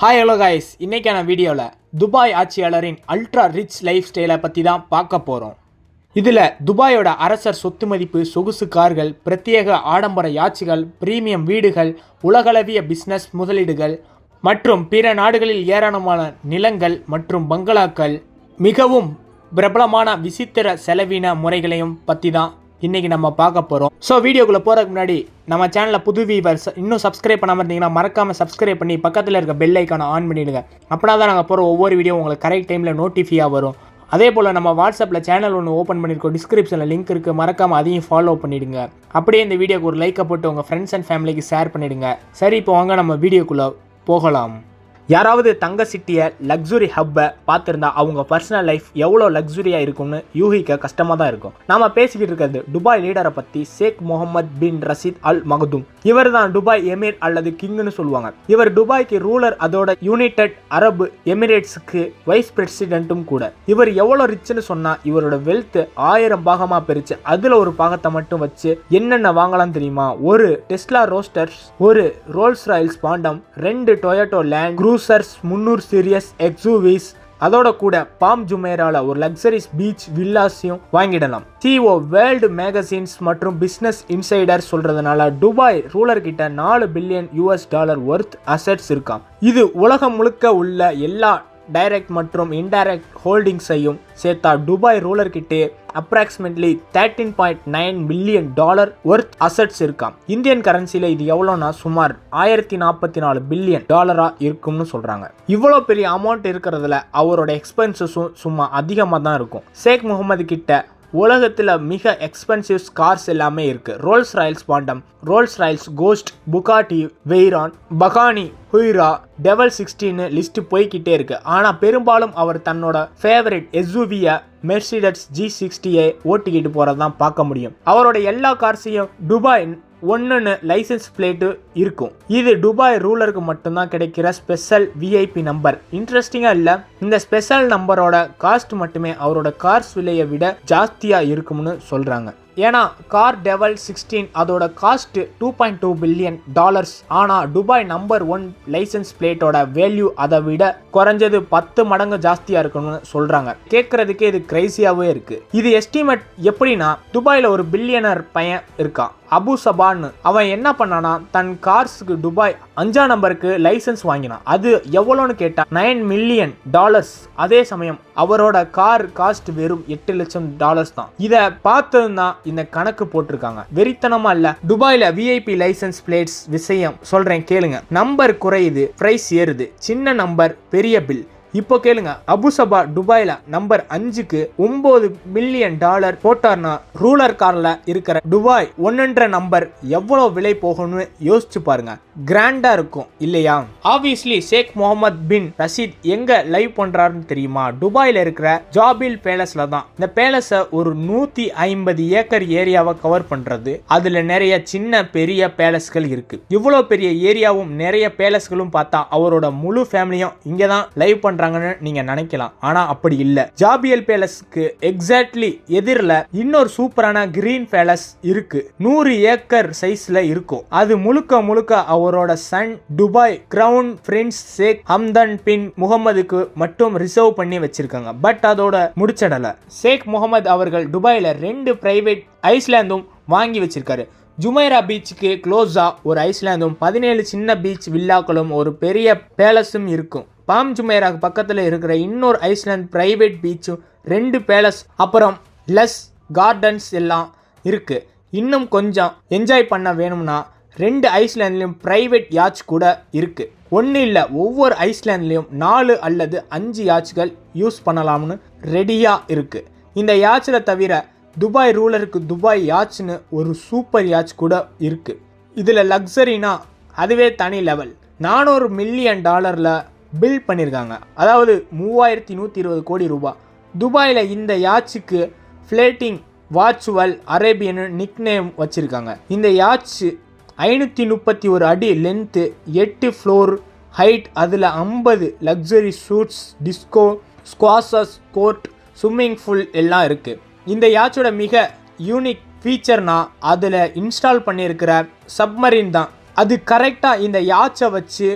Hi hello guys இன்றைக்கான வீடியோவில் Dubai ஆட்சியாளரின் அல்ட்ரா ரிச் லைஃப் ஸ்டைலை பற்றி தான் பார்க்க போகிறோம் இதில் துபாயோட அரசர் சொத்து மதிப்பு சொகுசு கார்கள் பிரத்யேக ஆடம்பர யாட்சிகள் பிரீமியம் வீடுகள் உலகளவிய பிஸ்னஸ் முதலீடுகள் மற்றும் பிற நாடுகளில் ஏராளமான நிலங்கள் மற்றும் பங்களாக்கள் மிகவும் பிரபலமான விசித்திர செலவின முறைகளையும் பற்றி தான் இன்னைக்கு நம்ம பார்க்க போகிறோம் ஸோ வீடியோக்குள்ளே போகிறதுக்கு முன்னாடி நம்ம சேனலில் புது வீவர்ஸ் இன்னும் சப்ஸ்கிரைப் பண்ணாமல் இருந்தீங்கன்னா மறக்காமல் சப்ஸ்கிரைப் பண்ணி பக்கத்தில் இருக்க பெல் ஐக்கானை ஆன் பண்ணிவிடுங்க அப்படின்னா தான் நாங்கள் போகிற ஒவ்வொரு வீடியோ உங்களுக்கு கரெக்ட் டைமில் நோட்டிஃபியாக வரும். அதே போல் நம்ம வாட்ஸ்அப்பில் சேனல் ஒன்று ஓப்பன் பண்ணியிருக்கோம். டிஸ்கிரிப்ஷனில் லிங்க் இருக்குது மறக்காமல் அதையும் ஃபாலோ பண்ணிவிடுங்க அப்படியே இந்த வீடியோக்கு ஒரு லைக்கை போட்டு உங்கள் ஃப்ரெண்ட்ஸ் அண்ட் ஃபேமிலிக்கு ஷேர் பண்ணிவிடுங்க சரி இப்போ வாங்க நம்ம வீடியோக்குள்ளே போகலாம். யாராவது தங்க சிட்டியை லக்ஸுரி ஹப்பை பார்த்துருந்தா அவங்க பர்சனல் லைஃப் எவ்வளோ லக்ஸுரியாக இருக்கும்னு யூகிக்க கஷ்டமாக தான் இருக்கும். நாம பேசிக்கிட்டு இருக்கிறது துபாய் லீடரை பற்றி ஷேக் முகமது பின் ரஷீத் அல் மகதூம் இவர் தான் துபாய் எமிர் அல்லது கிங்னு சொல்லுவாங்க. இவர் துபாய்க்கு ரூலர் அதோட யுனைடெட் அரபு எமிரேட்ஸுக்கு வைஸ் பிரசிடென்ட்டும் கூட. இவர் எவ்வளோ ரிச்னு சொன்னால் இவரோட வெல்த் ஆயிரம் பாகமாக பிரித்து அதில் ஒரு பாகத்தை மட்டும் வச்சு என்னென்ன வாங்கலாம் தெரியுமா? ஒரு டெஸ்லா ரோஸ்டர்ஸ் ஒரு ரோல்ஸ் ராயல்ஸ் பாண்டம் ரெண்டு டொயட்டோ லேண்ட் க்ரூசர்ஸ் முந்நூறு சீரியஸ் எக்ஸூவிஸ் அதோட கூட பாம் ஜுமேரால ஒரு லக்ஸரிஸ் பீச் வில்லாஸையும் வாங்கிடலாம். சிஓ வேர்ல்டு மேகசின்ஸ் மற்றும் பிஸ்னஸ் இன்சைடர் சொல்றதுனால துபாய் ரூலர் கிட்ட நாலு billion US dollar worth assets இருக்காம். இது உலகம் முழுக்க உள்ள எல்லா டைரக்ட் மற்றும் இன்டைரக்ட் ஹோல்டிங்ஸையும் சேர்த்தா Dubai ரூலர்கிட்டே approximately thirteen point nine million dollar worth assets இருக்காம். இந்தியன் கரன்சியில் இது எவ்வளோனா சுமார் ஆயிரத்தி நாற்பத்தி நாலு பில்லியன் டாலராக இருக்கும்னு சொல்கிறாங்க இவ்வளோ பெரிய அமௌண்ட் இருக்கிறதுல அவரோட எக்ஸ்பென்சஸும் சும்மா அதிகமாக தான் இருக்கும். ஷேக் முகமது கிட்ட உலகத்தில் மிக எக்ஸ்பென்சிவ் கார்ஸ் எல்லாமே இருக்குது Rolls Royals Phantom Rolls Royals Ghost Bugatti Veyron Pagani Huayra Devel சிக்ஸ்டின்னு list போய்கிட்டே இருக்கு. ஆனால் பெரும்பாலும் அவர் தன்னோட ஃபேவரட் எஸ்யூவியை மெர்சிடஸ் ஜி சிக்ஸ்டியை ஓட்டிக்கிட்டு போகிறதான் பார்க்க முடியும். அவரோட எல்லா கார்ஸையும் டுபாய் ஒன்றுன்னு லைசன்ஸ் பிளேட்டு இருக்கும். இது துபாய் ரூலருக்கு மட்டும்தான் கிடைக்கிற ஸ்பெஷல் விஐபி நம்பர் இன்ட்ரெஸ்டிங்காக இல்லை. இந்த ஸ்பெஷல் நம்பரோட காஸ்ட் மட்டுமே அவரோட கார்ஸ் விலையை விட ஜாஸ்தியாக இருக்கும்னு சொல்கிறாங்க ஏன்னா கார் டெவல் சிக்ஸ்டீன் அதோட cost two point two billion dollars ஆனால் துபாய் நம்பர் ஒன் லைசன்ஸ் பிளேட்டோட வேல்யூ அதை விட குறைஞ்சது பத்து மடங்கு ஜாஸ்தியாக இருக்கணும்னு சொல்கிறாங்க கேட்குறதுக்கே இது கிரைசியாகவே இருக்குது இது எஸ்டிமேட் எப்படின்னா துபாயில் ஒரு பில்லியனர் பையன் இருக்கான். அபு சபான்னு. அவன் என்ன பண்ணானா தன் கார்ஸுக்கு துபாய் அஞ்சா நம்பருக்கு லைசன்ஸ் வாங்கினான். அது எவ்வளோன்னு கேட்டால் நைன் மில்லியன் டாலர்ஸ் அதே சமயம் அவரோட கார் காஸ்ட் வெறும் எட்டு லட்சம் டாலர்ஸ் தான். இதை பார்த்ததும் தான் இந்த கணக்கு போட்டிருக்காங்க. வெறித்தனமா இல்ல துபாயில விஐபி லைசன்ஸ் பிளேட்ஸ் விஷயம் சொல்றேன் கேளுங்க. நம்பர் குறையுது பிரைஸ் ஏறுது. சின்ன நம்பர் பெரிய பில் இப்போ கேளுங்க அபுசபா துபாயில நம்பர் அஞ்சுக்கு ஒன்பது மில்லியன் டாலர் போட்டார்னா ரூலர் கார்ல இருக்கிற துபாய் ஒன்னுன்ற நம்பர் எவ்வளவு விலை போகும்னு யோசிச்சு பாருங்க. கிராண்டா இருக்கும் இல்லையா? Obviously sheikh Mohammed bin Rashid எங்க லைவ் பண்றாருன்னு தெரியுமா? துபாயில இருக்கிற ஜாபில் பேலஸ்ல தான். இந்த பேலஸை ஒரு நூத்தி ஐம்பது ஏக்கர் ஏரியாவை கவர் பண்றது. அதுல நிறைய சின்ன பெரிய பேலஸ்கள் இருக்கு. இவ்வளவு பெரிய ஏரியாவும் நிறைய பேலஸ்களும் பார்த்தா அவரோட முழு ஃபேமிலியும் இங்க தான் லைவ் பண்றாங்கன்னு நீங்க நினைக்கலாம். ஆனா அப்படி இல்ல. ஜாபியல் பேலஸ்க்கு எக்ஸாக்ட்லி எதிரில் இன்னொரு சூப்பரான கிரீன் பேலஸ் இருக்கு. நூறு ஏக்கர் சைஸ்ல இருக்கும். அது முழுக்க முழுக்க அவர் அவரோட son Dubai crown prince sheikh Hamdan bin முகமதுக்கு மட்டும் ரிசர்வ் பண்ணி வச்சிருக்காங்க. பட் அதோட முடிச்சடலை. ஷேக் முகமது அவர்கள் துபாயில் ரெண்டு பிரைவேட் ஐஸ்லாந்தும் வாங்கி வச்சிருக்காரு. ஜுமைரா பீச்சுக்கு க்ளோஸாக ஒரு ஐஸ்லாந்தும் பதினேழு சின்ன பீச் வில்லாக்களும் ஒரு பெரிய பேலஸும் இருக்கும். பாம் ஜுமைராக்கு பக்கத்தில் இருக்கிற இன்னொரு ஐஸ்லாந்து பிரைவேட் பீச்சும் ரெண்டு பேலஸ் அப்புறம் லஸ் கார்டன்ஸ் எல்லாம் இருக்குது இன்னும் கொஞ்சம் என்ஜாய் பண்ண வேணும்னா ரெண்டு ஐஸ்லாண்ட்லேயும் ப்ரைவேட் யாட்ச் கூட இருக்குது ஒன்றும் இல்லை ஒவ்வொரு ஐஸ்லாண்ட்லேயும் நாலு அல்லது அஞ்சு யாட்ச்கள் யூஸ் பண்ணலாம்னு ரெடியாக இருக்குது இந்த யாட்சில் தவிர துபாய் ரூலருக்கு துபாய் யாட்ச்னு ஒரு சூப்பர் யாட்ச் கூட இருக்குது இதில் லக்ஸரினா அதுவே தனி லெவல் நானூறு மில்லியன் டாலரில் பில் பண்ணியிருக்காங்க அதாவது மூவாயிரத்தி நூற்றி இருபது கோடி ரூபாய். துபாயில் இந்த யாட்சுக்கு ஃப்ளேட்டிங் வாட்சுவல் அரேபியன்னு நிக்நேம் வச்சுருக்காங்க. இந்த யாட்ச் ஐநூற்றி முப்பத்தி ஒரு அடி லென்த்து எட்டு ஃப்ளோர் ஹைட் அதில் ஐம்பது luxury suites disco squashes court swimming pool எல்லாம் இருக்குது இந்த யாச்சோட மிக யூனிக் ஃபீச்சர்னால் அதில் இன்ஸ்டால் பண்ணியிருக்கிற சப்மரின் தான். அது கரெக்டாக இந்த யாச்சை வச்சு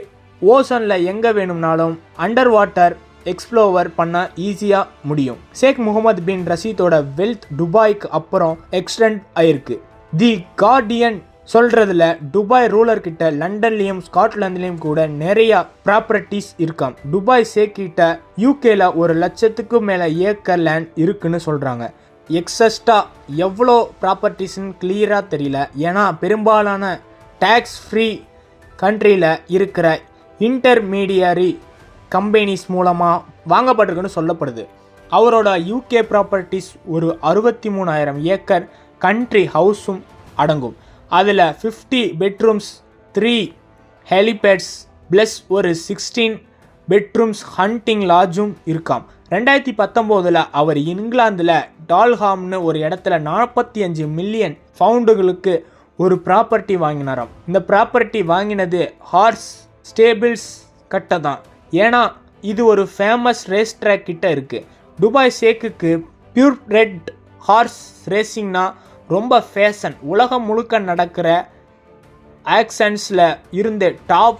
ஓசனில் எங்கே வேணும்னாலும் அண்டர் வாட்டர் எக்ஸ்ப்ளோவர் பண்ண ஈஸியாக முடியும். ஷேக் முகமது பின் ரஷீதோட வெல்த் துபாய்க்கு அப்புறம் எக்ஸ்டெண்ட் ஆயிருக்கு. தி கார்டியன் சொல்கிறதுல துபாய் ரூலர்கிட்ட லண்டன்லேயும் ஸ்காட்லாந்துலேயும் கூட நிறையா ப்ராப்பர்ட்டிஸ் இருக்காம் துபாய் சேக்கிட்ட யூகேல ஒரு லட்சத்துக்கும் மேலே ஏக்கர் லேண்ட் இருக்குன்னு சொல்கிறாங்க எக்ஸஸ்டா எவ்வளோ ப்ராப்பர்ட்டிஸ்ன்னு கிளியராக தெரியல. ஏன்னா பெரும்பாலான டேக்ஸ் ஃப்ரீ கண்ட்ரியில் இருக்கிற இன்டர்மீடியரி கம்பெனிஸ் மூலமாக வாங்கப்பட்டிருக்குன்னு சொல்லப்படுது. அவரோட யூகே ப்ராப்பர்ட்டிஸ் ஒரு அறுபத்தி மூணாயிரம் ஏக்கர் கண்ட்ரி ஹவுஸும் அடங்கும். அதில் fifty bedrooms three helipads plus ஒரு சிக்ஸ்டீன் பெட்ரூம்ஸ் ஹண்டிங் லாட்ஜும் இருக்காம். ரெண்டாயிரத்தி பத்தொம்போதில் அவர் இங்கிலாந்தில் டால்ஹாம்னு ஒரு இடத்துல நாற்பத்தி அஞ்சு மில்லியன் பவுண்டுகளுக்கு ஒரு ப்ராப்பர்ட்டி வாங்கினாராம். இந்த ப்ராப்பர்ட்டி வாங்கினது ஹார்ஸ் ஸ்டேபிள்ஸ் கட்ட தான் ஏன்னா இது ஒரு ஃபேமஸ் ரேஸ் ட்ராக் கிட்ட இருக்குது துபாய் ஷேக்குக்கு பியூர் ரெட் ஹார்ஸ் ரேசிங்னா ரொம்ப ஃபேஷன் உலகம் முழுக்க நடக்கிற ஆக்ஷன்ஸில் இருந்து டாப்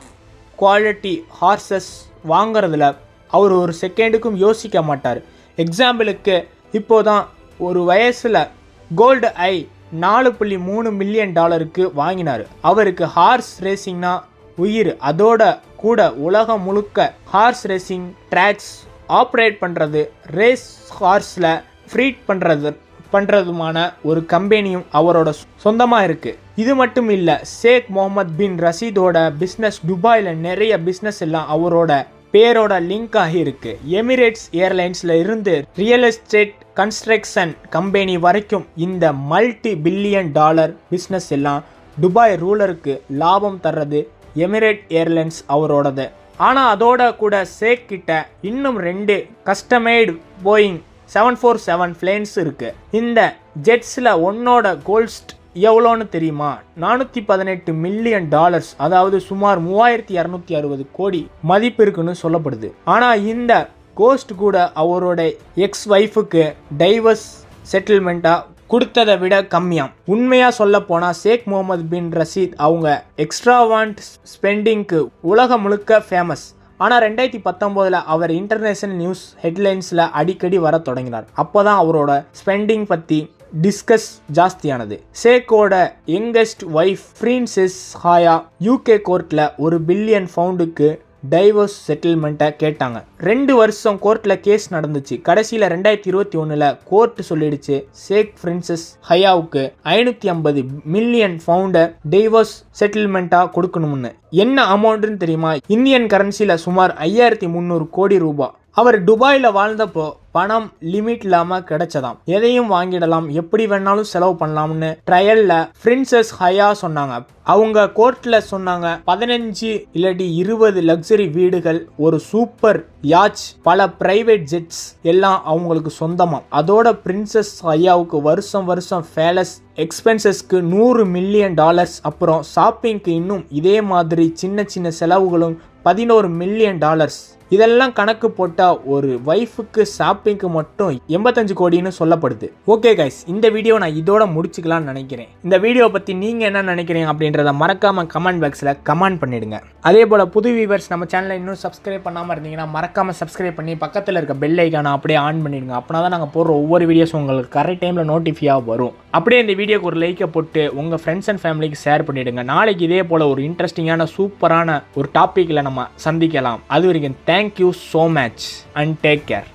குவாலிட்டி ஹார்சஸ் வாங்கிறதுல அவர் ஒரு செகண்டுக்கும் யோசிக்க மாட்டார். எக்ஸாம்பிளுக்கு இப்போதான் ஒரு வயசில் கோல்டு ஐ நாலு புள்ளி மூணு மில்லியன் டாலருக்கு வாங்கினார். அவருக்கு ஹார்ஸ் ரேசிங்னா உயிர். அதோட கூட உலகம் முழுக்க ஹார்ஸ் ரேசிங் ட்ராக்ஸ் ஆப்ரேட் பண்ணுறது ரேஸ் ஹார்ஸில் ஃப்ரீட் பண்ணுறது பண்ணுறதுமான ஒரு கம்பெனியும் அவரோட சொந்தமாக இருக்குது இது மட்டும் இல்லை ஷேக் முகமது பின் ரஷீதோட பிஸ்னஸ் துபாயில் நிறைய பிஸ்னஸ் எல்லாம் அவரோட பேரோட லிங்க் ஆகி இருக்கு. எமிரேட்ஸ் ஏர்லைன்ஸில் இருந்து ரியல் எஸ்டேட் கன்ஸ்ட்ரக்ஷன் கம்பெனி வரைக்கும் இந்த மல்டி பில்லியன் டாலர் பிஸ்னஸ் எல்லாம் துபாய் ரூலருக்கு லாபம் தர்றது எமிரேட் ஏர்லைன்ஸ் அவரோடது. ஆனால் அதோட கூட சேக்கிட்ட இன்னும் ரெண்டு customised Boeing seven four seven planes இருக்குது இந்த ஜெட்ஸில் ஒன்னோட கோல்ஸ்ட் எவ்வளோன்னு தெரியுமா? நானூற்றி பதினெட்டு மில்லியன் டாலர்ஸ் அதாவது சுமார் மூவாயிரத்தி இரநூத்தி அறுபது கோடி மதிப்பு இருக்குன்னு சொல்லப்படுது. ஆனால் இந்த கோஸ்ட் கூட அவரோட எக்ஸ் ஒய்ஃபுக்கு டைவர்ஸ் செட்டில்மெண்ட்டாக கொடுத்ததை விட கம்மியாம். உண்மையாக சொல்ல போனால் ஷேக் முகமது பின் ரஷீத் அவங்க எக்ஸ்ட்ராவான்ட் ஸ்பெண்டிங்க்கு உலகம் முழுக்க ஃபேமஸ் ஆனால் ரெண்டாயிரத்தி பத்தொம்போதில் அவர் இன்டர்நேஷனல் நியூஸ் ஹெட்லைன்ஸில் அடிக்கடி வர தொடங்கினார். அப்போ தான் அவரோட ஸ்பெண்டிங் பற்றி டிஸ்கஸ் ஜாஸ்தியானது. சேக்கோட youngest wife princess Haya UK கோர்ட்டில் ஒரு பில்லியன் பவுண்டுக்கு டைவர்ஸ் செட்டில்மெண்ட்டை கேட்டாங்க. ரெண்டு வருஷம் கோர்ட்டில் கேஸ் நடந்துச்சு. கடைசியில் ரெண்டாயிரத்தி இருபத்தி ஒன்றில் கோர்ட் சொல்லிடுச்சு ஷேக் பிரின்சஸ் ஹயாவுக்கு ஐநூற்றி ஐம்பது மில்லியன் ஃபவுண்டர் டைவர்ஸ் செட்டில்மெண்ட்டாக கொடுக்கணும்னு. என்ன அமௌண்ட்டுன்னு தெரியுமா? இந்தியன் கரன்சியில் சுமார் ஐயாயிரத்தி முந்நூறு கோடி ரூபாய் அவர் துபாயில் வாழ்ந்தப்போ பணம் லிமிட் இல்லாமல் கிடைச்சதாம். எதையும் வாங்கிடலாம். எப்படி வேணாலும் செலவு பண்ணலாம்னு ட்ரையலில் பிரின்சஸ் ஹயா சொன்னாங்க. அவங்க கோர்ட்டில் சொன்னாங்க பதினஞ்சு இல்லாட்டி இருபது லக்ஸரி வீடுகள் ஒரு சூப்பர் யாச் பல பிரைவேட் ஜெட்ஸ் எல்லாம் அவங்களுக்கு சொந்தமாம். அதோட பிரின்சஸ் ஹையாவுக்கு வருஷம் வருஷம் ஃபேலஸ் எக்ஸ்பென்சஸ்க்கு நூறு மில்லியன் டாலர்ஸ் அப்புறம் ஷாப்பிங்க்கு இன்னும் இதே மாதிரி சின்ன சின்ன செலவுகளும் பதினோரு மில்லியன் டாலர்ஸ் இதெல்லாம் கணக்கு போட்டால் ஒரு ஒய்ஃபுக்கு ஷாப்பிங்க்கு மட்டும் எண்பத்தஞ்சு கோடின்னு சொல்லப்படுது. ஓகே கைஸ் இந்த வீடியோ நான் இதோட முடிச்சுக்கலாம்னு நினைக்கிறேன். இந்த வீடியோ பற்றி நீங்கள் என்ன நினைக்கிறீங்க அப்படின்றத மறக்காமல் கமெண்ட் பாக்ஸில் கமெண்ட் பண்ணிடுங்க. அதே போல் புது வியூவர்ஸ் நம்ம சேனலை இன்னும் சப்ஸ்கிரைப் பண்ணாமல் இருந்தீங்கன்னா மறக்காமல் சப்ஸ்கிரைப் பண்ணி பக்கத்தில் இருக்க பெல் ஐக்கானை அப்படியே ஆன் பண்ணிடுங்க. அப்படின்னா தான் நாங்கள் போடுற ஒவ்வொரு வீடியோஸும் உங்களுக்கு கரெக்ட் டைமில் நோட்டிஃபையாக வரும். அப்படியே இந்த வீடியோக்கு ஒரு லைக்கை போட்டு உங்கள் ஃப்ரெண்ட்ஸ் அண்ட் ஃபேமிலிக்கு ஷேர் பண்ணிவிடுங்க நாளைக்கு இதே போல் ஒரு இன்ட்ரெஸ்டிங்கான சூப்பரான ஒரு டாப்பிக்கில் நம்ம நம்ம சந்திக்கலாம். அது வரைக்கும் thank you so much and take care